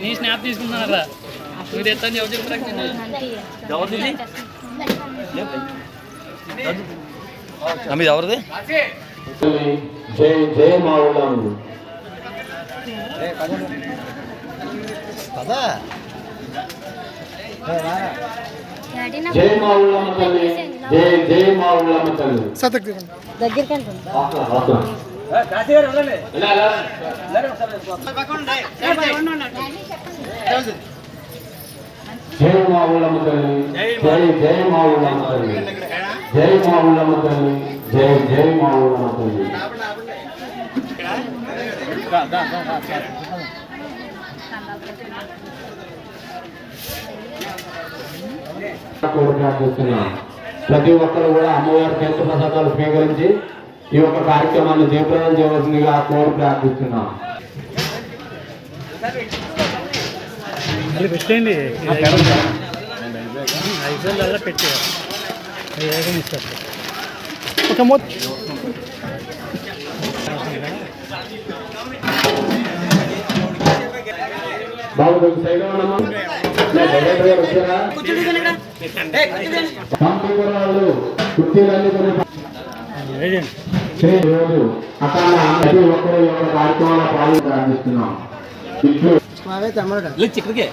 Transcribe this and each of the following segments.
నీ స్నాప్ తీసుకున్నారా మీరు ఎత్తని ఎవరు చెప్తారు మీద ఎవరిది? జై జై మా ఊళ్ళమ్మ జై మా ఊళ్ళమ్మ తల్లి. జై జై మా ఊళ్ళమ్మ తల్లి దగ్గరికి వెళ్తుంది వస్తున్నా, జై మా తల్లి జై జై మావులమ్మ తల్లి జై మావులమ్మ తల్లి జై జై మావులమ్మ తల్లి కోరి ప్రతి ఒక్కరు కూడా అమ్మవారి తీర్థ ప్రసాదాలు స్వీకరించి ఈ యొక్క కార్యక్రమాన్ని జయప్రదం చేయవలసిందిగా కోరి ప్రార్థిస్తున్నాం. పెట్టండి ఒక మొత్తం బాబు సైడ్ వచ్చారా? కుర్చీలన్నీ కొన్ని శ్రీ రోజు అక్కడ ప్రతి ఒక్కరు ఈ యొక్క కార్యక్రమంలో పాల్గొని ప్రార్థిస్తున్నాం ఇట్లు ఇక్కడికే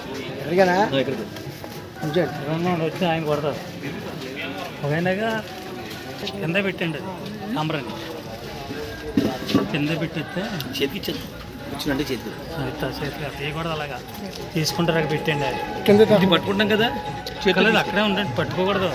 రెండు వచ్చి ఆయన కొడతారు ఒకనాగా కింద పెట్టండి కమరని కింద పెట్టిస్తే చేతికి ఇచ్చేది వచ్చినంటే చేతికి అట్లా చేయకూడదు అలాగా తీసుకుంటారు అక్కడ పెట్టండి పట్టుకుంటాం కదా లేదు అక్కడే ఉండండి పట్టుకోకూడదు